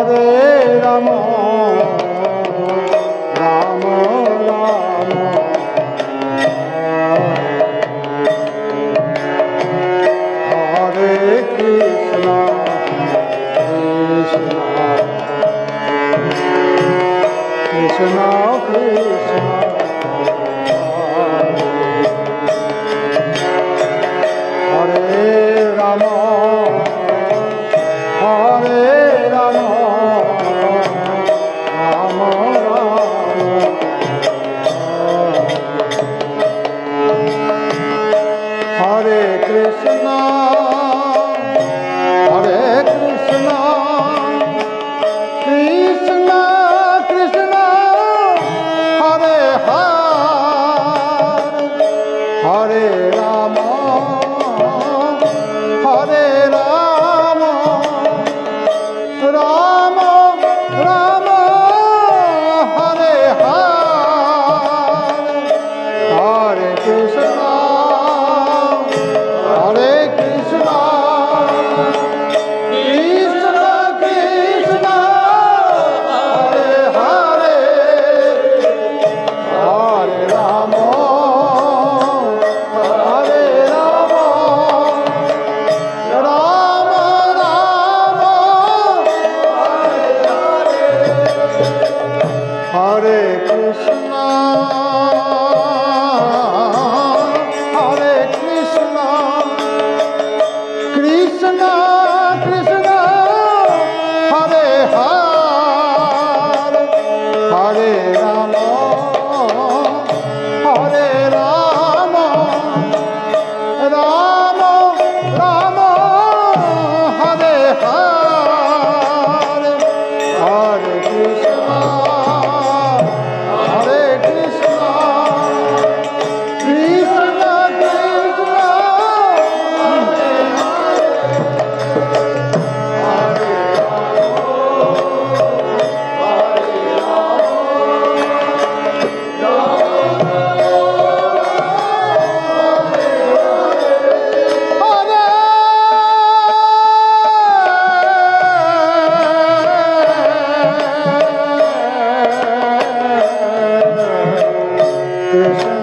Hare Ram Ram Ram. Hare Krishna. Hare Krishna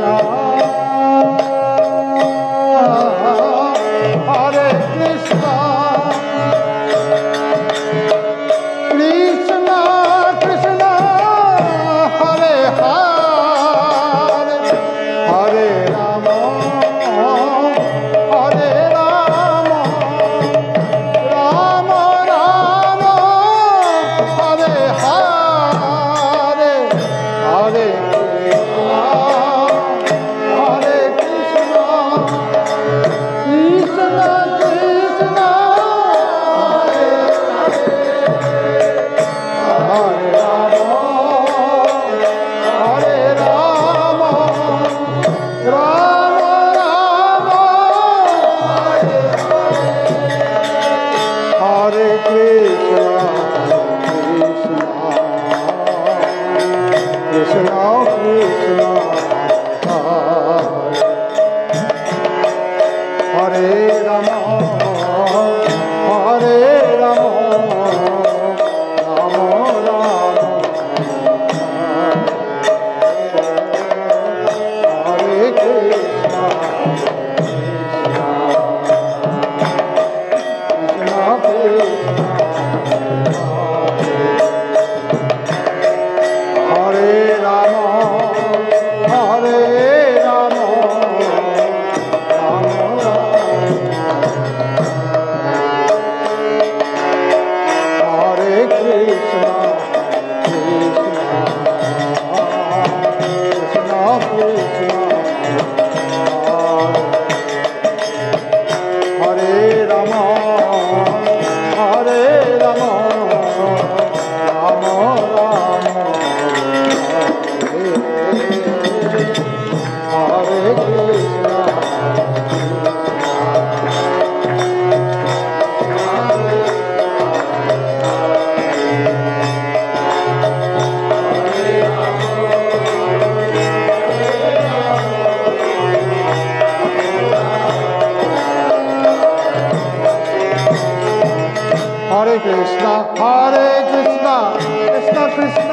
Krishna Krishna